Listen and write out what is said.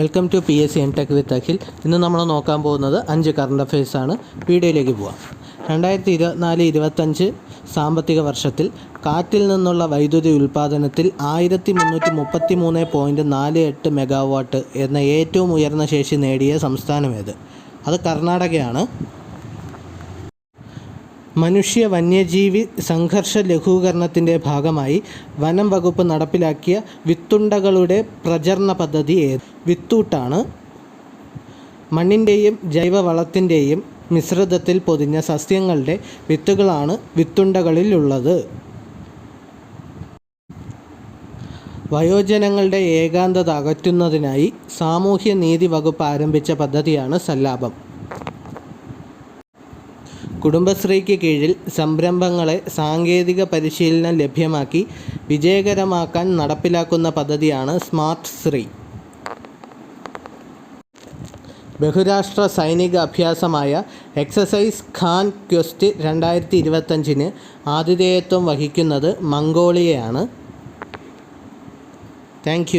Welcome to P S C M tech with Akhil ഇന്ന് നമ്മൾ നോക്കാൻ പോകുന്നത് അഞ്ച് കറണ്ട് അഫയേഴ്സ് ആണ്. വീഡിയോയിലേക്ക് പോവാം. രണ്ടായിരത്തി ഇരുപത്തിനാല് ഇരുപത്തഞ്ച് സാമ്പത്തിക വർഷത്തിൽ കാറ്റിൽ നിന്നുള്ള വൈദ്യുതി ഉൽപ്പാദനത്തിൽ ആയിരത്തി മുന്നൂറ്റി മുപ്പത്തി മൂന്ന് പോയിന്റ് നാല് എട്ട് മെഗാവാട്ട് എന്ന ഏറ്റവും ഉയർന്ന ശേഷി നേടിയ സംസ്ഥാനമേത് അത് കർണാടകയാണ്. മനുഷ്യ വന്യജീവി സംഘർഷ ലഘൂകരണത്തിന്റെ ഭാഗമായി വനം വകുപ്പ് നടപ്പിലാക്കിയ വിത്തുണ്ടകളുടെ പ്രചരണ പദ്ധതി ഏത്? വിത്തൂട്ടാണ്. മണ്ണിന്റെയും ജൈവവളത്തിന്റെയും മിശ്രിതത്തിൽ പൊതിഞ്ഞ സസ്യങ്ങളുടെ വിത്തുകളാണ് വിത്തുണ്ടകളിലുള്ളത്. വയോജനങ്ങളുടെ ഏകാന്തത അകറ്റുന്നതിനായി സാമൂഹ്യ നീതി വകുപ്പ് ആരംഭിച്ച പദ്ധതിയാണ് സല്ലാപം. കുടുംബശ്രീക്ക് കീഴിൽ സംരംഭങ്ങളെ സാങ്കേതിക പരിശീലനം ലഭ്യമാക്കി വിജയകരമാക്കാൻ നടപ്പിലാക്കുന്ന പദ്ധതിയാണ് സ്മാർട്ട് ശ്രീ. ബഹുരാഷ്ട്ര സൈനിക അഭ്യാസമായ എക്സസൈസ് ഖാൻ ക്വസ്റ്റ് രണ്ടായിരത്തി ഇരുപത്തഞ്ചിന് ആതിഥേയത്വം വഹിക്കുന്നത് മംഗോളിയയാണ്. താങ്ക്